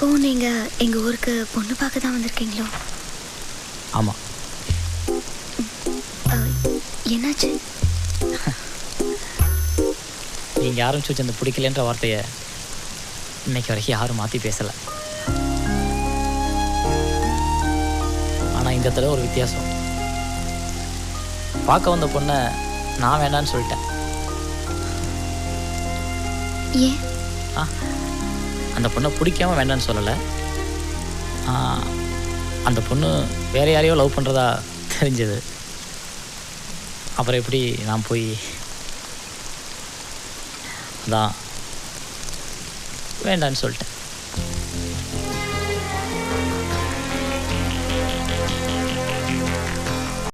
நீங்கள் எங்கள் ஊருக்கு பொண்ணு பார்க்க தான் வந்திருக்கீங்களோ? ஆமாம் என்னாச்சு? நீங்கள் ஆரம்பிச்சு வச்ச அந்த பிடிக்கலன்ற வார்த்தையை இன்னைக்கு வரைக்கும் யாரும் மாற்றி பேசலை. ஆனால் இந்த தடவை ஒரு வித்தியாசம். பார்க்க வந்த பொண்ணை நான் வேண்டான்னு சொல்லிட்டேன். ஏன்? ஆ. அந்த பொண்ணை பிடிக்காம வேண்டான்னு சொல்லலை. அந்த பொண்ணு வேறு யாரையோ லவ் பண்ணுறதா தெரிஞ்சது. அப்புறம் எப்படி நான் போய் அதான் வேண்டான்னு சொல்லிட்டேன்.